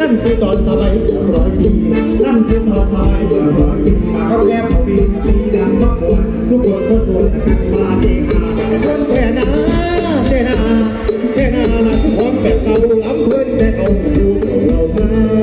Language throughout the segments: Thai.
นั่นคือตอนสมัยร้อยปีนั่นคือตอนสมัยร้อยปีมาเขาแก้วปีปีดังมากกว่าทุกคนก็ชวนกัน good.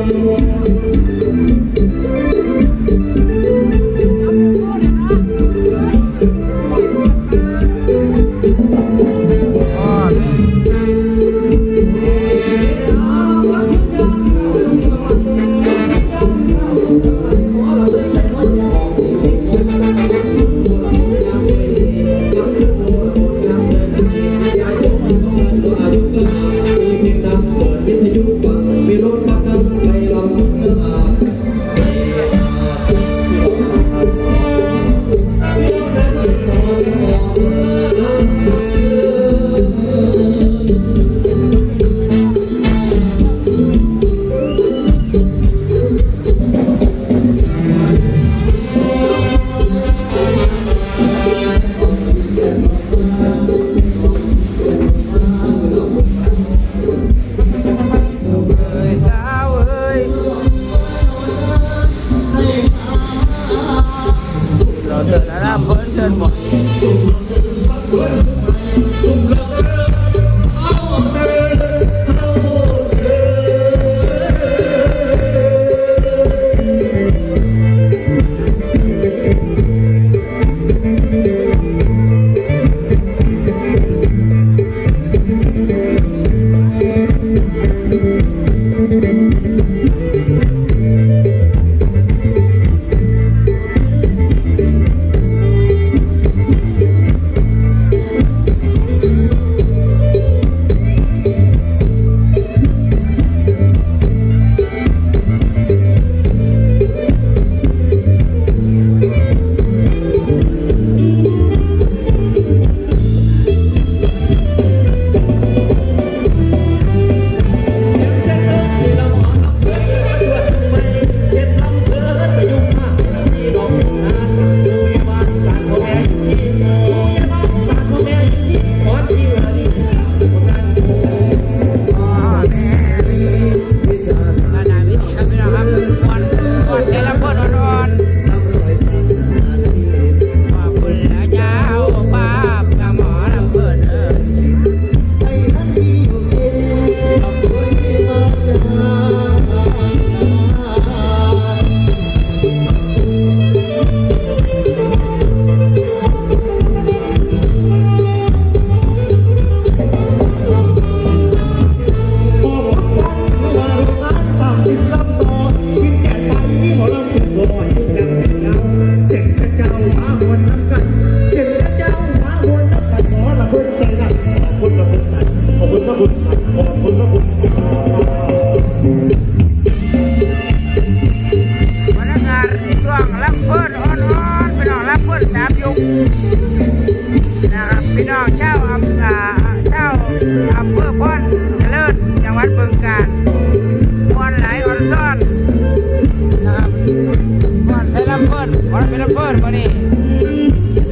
นวันนี้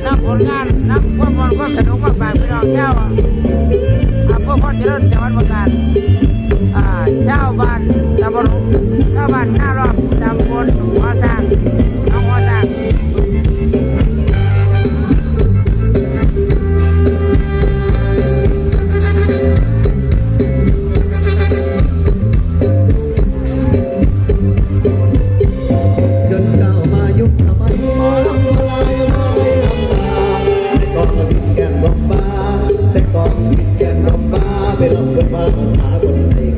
นำผลงานนำความมันความสนุกมาฝากพี่น้องเจ้า I would make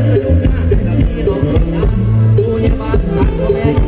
นดูหน้าแต่ละพี่น้องนะดูยาบานสักก็แม่